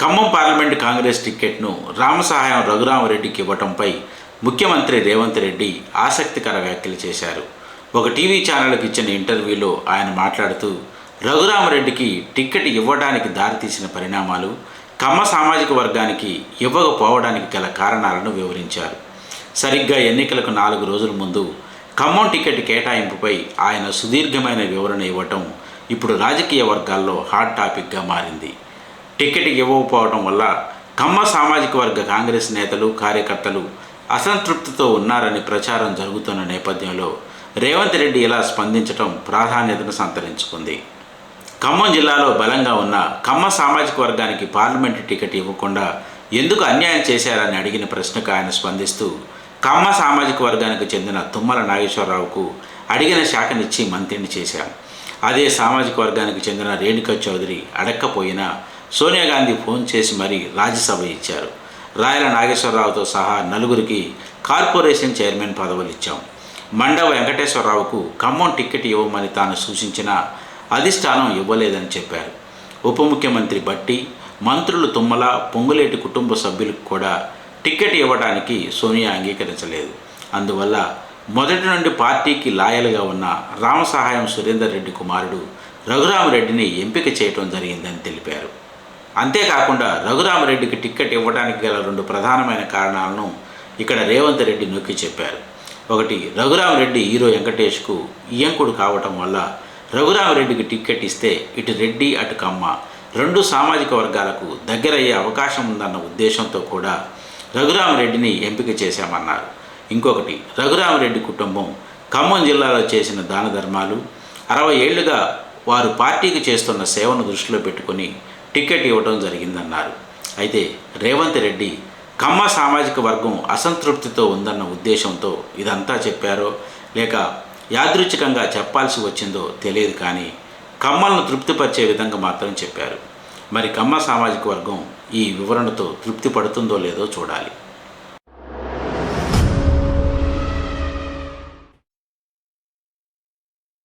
Khammam parliament Congress టిక్కెట్ను రామసహాయం రఘురామరెడ్డికి ఇవ్వటంపై ముఖ్యమంత్రి రేవంత్ రెడ్డి ఆసక్తికర వ్యాఖ్యలు చేశారు. ఒక టీవీ ఛానల్కి ఇచ్చిన ఇంటర్వ్యూలో ఆయన మాట్లాడుతూ రఘురామరెడ్డికి టిక్కెట్ ఇవ్వడానికి దారితీసిన పరిణామాలు కమ్మ సామాజిక వర్గానికి ఇవ్వకపోవడానికి గల కారణాలను వివరించారు. సరిగ్గా ఎన్నికలకు నాలుగు రోజుల ముందు ఖమ్మం టికెట్ కేటాయింపుపై ఆయన సుదీర్ఘమైన వివరణ ఇవ్వటం ఇప్పుడు రాజకీయ వర్గాల్లో హాట్ టాపిక్గా మారింది. టికెట్ ఇవ్వకపోవడం వల్ల కమ్మ సామాజిక వర్గ కాంగ్రెస్ నేతలు కార్యకర్తలు అసంతృప్తితో ఉన్నారని ప్రచారం జరుగుతున్న నేపథ్యంలో రేవంత్ రెడ్డి ఇలా స్పందించడం ప్రాధాన్యతను సంతరించుకుంది. ఖమ్మం జిల్లాలో బలంగా ఉన్న కమ్మ సామాజిక వర్గానికి పార్లమెంటు టికెట్ ఇవ్వకుండా ఎందుకు అన్యాయం చేశారని అడిగిన ప్రశ్నకు ఆయన స్పందిస్తూ కమ్మ సామాజిక వర్గానికి చెందిన తుమ్మల నాగేశ్వరరావుకు అడిగిన శాఖనిచ్చి మంత్రిని చేశాం. అదే సామాజిక వర్గానికి చెందిన రేణుకా చౌదరి అడక్కపోయినా సోనియా గాంధీ ఫోన్ చేసి మరీ రాజ్యసభ ఇచ్చారు. రాయల నాగేశ్వరరావుతో సహా నలుగురికి కార్పొరేషన్ చైర్మన్ పదవులు ఇచ్చాం. మండవ వెంకటేశ్వరరావుకు ఖమ్మం టికెట్ ఇవ్వమని తాను సూచించిన అధిష్టానం ఇవ్వలేదని చెప్పారు. ఉప ముఖ్యమంత్రి బట్టి మంత్రులు తుమ్మల పొంగులేటి కుటుంబ సభ్యులకు కూడా టికెట్ ఇవ్వడానికి సోనియా అంగీకరించలేదు. అందువల్ల మొదటి నుండి పార్టీకి లాయల్గా ఉన్న రామసహాయం సురేందర్ రెడ్డి కుమారుడు రఘురామరెడ్డిని ఎంపిక చేయటం జరిగిందని తెలిపారు. అంతేకాకుండా రఘురామరెడ్డికి టిక్కెట్ ఇవ్వడానికి గల రెండు ప్రధానమైన కారణాలను ఇక్కడ రేవంత్ రెడ్డి నొక్కి చెప్పారు. ఒకటి రఘురామరెడ్డి హీరో వెంకటేష్కు ఇయ్యంకుడు కావటం వల్ల రఘురామరెడ్డికి టిక్కెట్ ఇస్తే ఇటు రెడ్డి అటు కమ్మ రెండు సామాజిక వర్గాలకు దగ్గరయ్యే అవకాశం ఉందన్న ఉద్దేశంతో కూడా రఘురామరెడ్డిని ఎంపిక చేశామన్నారు. ఇంకొకటి రఘురామరెడ్డి కుటుంబం ఖమ్మం జిల్లాలో చేసిన దాన ధర్మాలు అరవై ఏళ్ళుగా వారు పార్టీకి చేస్తున్న సేవను దృష్టిలో పెట్టుకుని టికెట్ ఇవ్వడం జరిగిందన్నారు. అయితే రేవంత్ రెడ్డి కమ్మ సామాజిక వర్గం అసంతృప్తితో ఉందన్న ఉద్దేశంతో ఇదంతా చెప్పారో లేక యాదృచ్ఛికంగా చెప్పాల్సి వచ్చిందో తెలియదు కానీ కమ్మలను తృప్తిపరిచే విధంగా మాత్రం చెప్పారు. మరి కమ్మ సామాజిక వర్గం ఈ వివరణతో తృప్తి పడుతుందో లేదో చూడాలి.